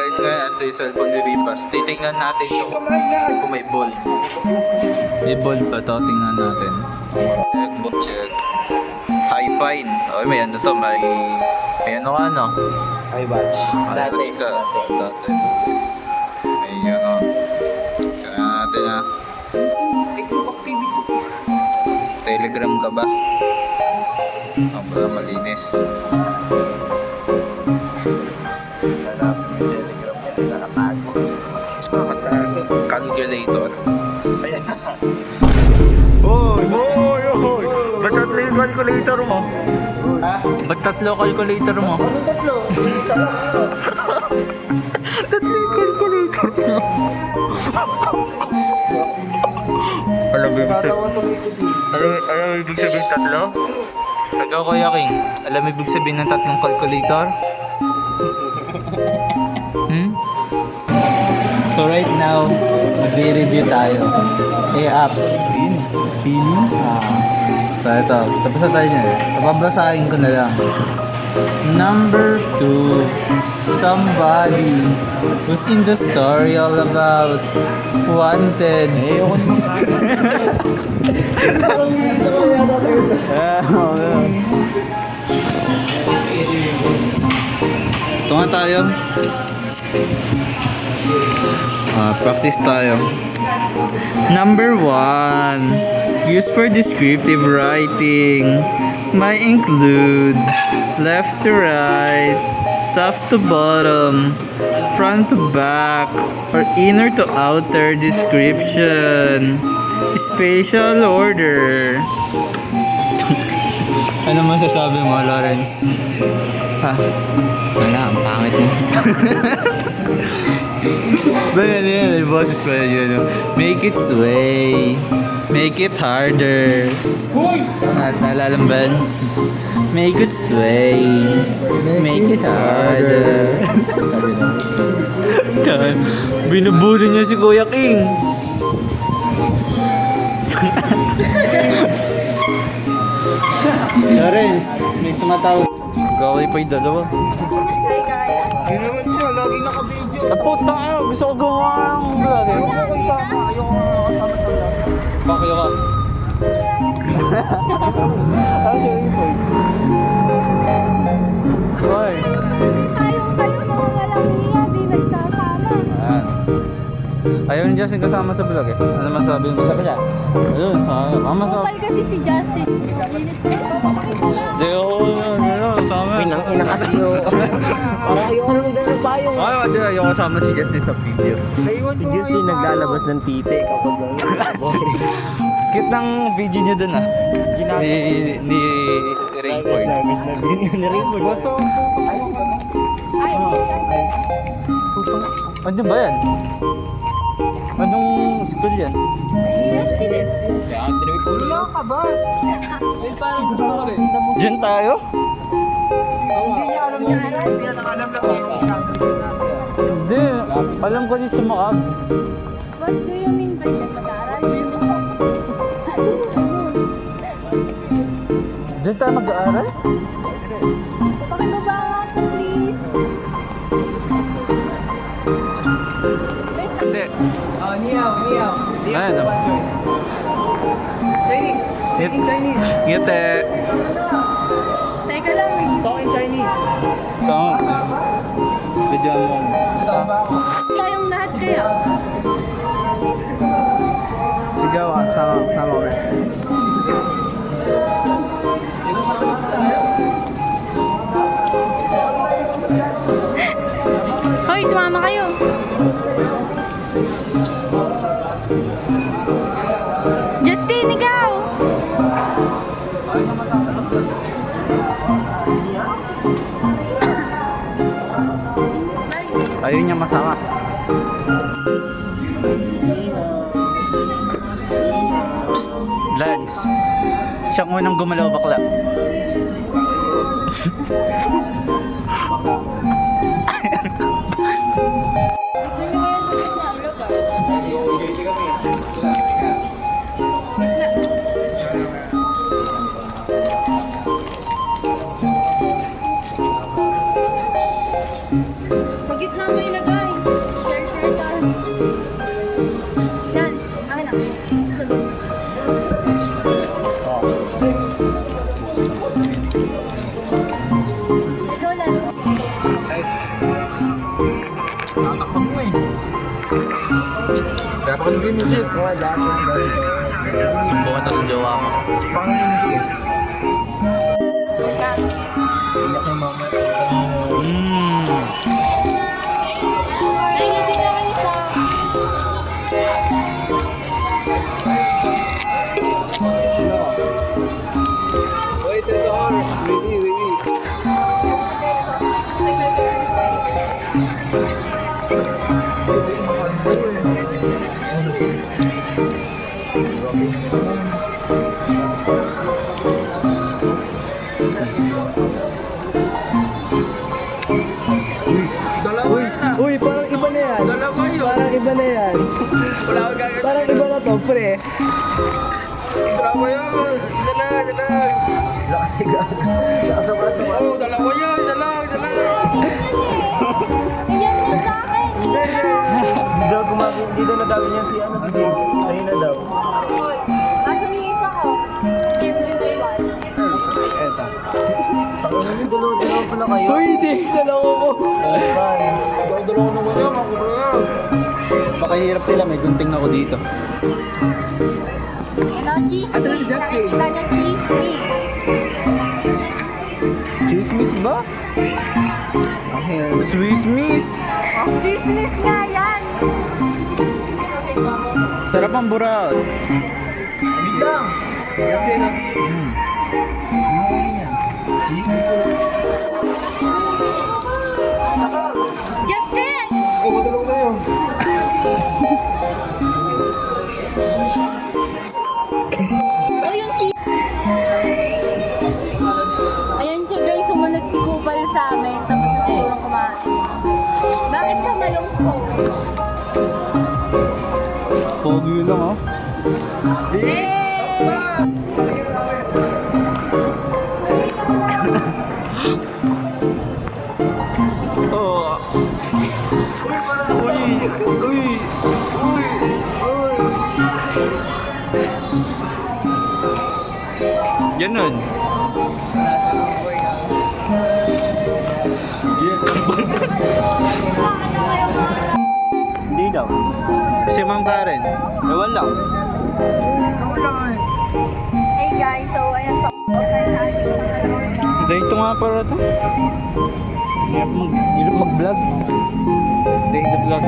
guys, ngayon ito yung cellphone ni Ripas. Titingnan natin kung, kung may ball. May ball ba to? Tingnan natin. Check, book check. High fine. Oh, may ano to, may... May ano ka, no? Ay, batch. May watch ka. Dati. May ano. Tingnan natin ha. Telegram ka ba? Baka malinis. Tatlo calculator mo? Anong tatlo? Isa lang. Tatlo yung calculator mo. Alam mo ibig sabihin? Alam, alam mo ibig sabihin tatlo? Ikaw Kuya King, alam mo ibig sabihin ng tatlong calculator? Hmm? So right now, mag-review tayo. A-app. Pin? Pin? Ah. So ito, tapos na tayo niyan. Pababasahin ko na lang. Number two, somebody who's in the story all about wanted. Eh, ako Parang hindi ko yata sa'yo. Ito nga tayo. Ah, practice tayo. Number one. Use for descriptive writing. Might include left to right, top to bottom, front to back, or inner to outer description. Spatial order. Ano masasabi mo, Lawrence? Ha? Wala, ang pangit mo. Ba yan yan, may boses pa yun. ano. Make it sway. Make it harder. Na naalala mo ba yun? Make it sway. Make it harder. Binubulo niya si Kuya King. Lawrence, may tumatawag. Gawin pa yung dalawa. Yun naman siya, laging naka-video. Ah, puta nga, gusto ko gumawa ng vlog eh. Ayoko kasama sa vlog. Bakit ka? Ano siya yung point? Hoy. Ayaw kayo mga walang niya, di nagsasama. Ayan. Ayaw ni Justin kasama sa vlog eh. Ano masabi mo? Kasama siya? Ayun, sa Mama sa... Kupal kasi si Justin. Di ako, ano, ano, sama. Pinang ina kasi yun. Parang ayoko naman dahil ng payong. Ay, hindi, ayaw kasama si Justin sa video. Ko Diyos din naglalabas ng tite kapag Cute ng video niyo dun ah. Ni, ni din ni Raymond. Baso. Ay, Ano ba yan? Anong school yan? Wala ka ba? parang gusto ko rin. Diyan tayo? Hindi niya alam niya. Hindi niya alam lang Hindi. Alam ko din sumakap. What do you mean by that? Mag-aaral? Diyan tayo mag-aaral? Pakibaba nga please. Hindi. Oh, niyaw, niyaw. Ano? Chinese. Ngit Chinese. ngite. Teka lang, Talk in Chinese. So, video mo. tayong lahat kaya. Video ah, sama, sama ko. Masama. Psst, Lance. Siyang unang gumalaw bakla. Yan, akin na. Ikaw lang. Tatakpan mo eh. Dapat ka naging music. Oo, dapat ka guys. Sumbo ka sa jowa mo. Pangin Parang iba na yan. Wala akong gagawin. Parang iba na to, pre. Dalawa yun. Dala, dala. Lakas ka. Lakas ka ba? Oo, dalawa yun. Dala, dala. Ayan mo sa akin. Hindi daw gumagawin, hindi daw nagawin niya si ano, si Ayun na daw. Dalawa-dalawa pala kayo. Uy, hindi, isa lang ako. Dalawa naman yun. Makukuro yan. Baka hirap sila, may gunting ako dito. Ano, cheese Asan me. ang Justin? Nakikita niyo cheese me. Chismis ba? Swiss miss. Cheese miss nga yan. Sarap ang buraot. Biglang. Kasi na. Justin! Oh, matulog na yun. Oh, yung sumunod si Kupal sa amin. Tapos na siguro kumain. Bakit ka malungkot? Pogi lang oh. Eh! Ganun. Hindi daw. Si Ma'am Karen. Ewan lang. Hey guys, so ayan pa. Dito nga para to. Hirap mag, hirap mag-vlog. The vlog.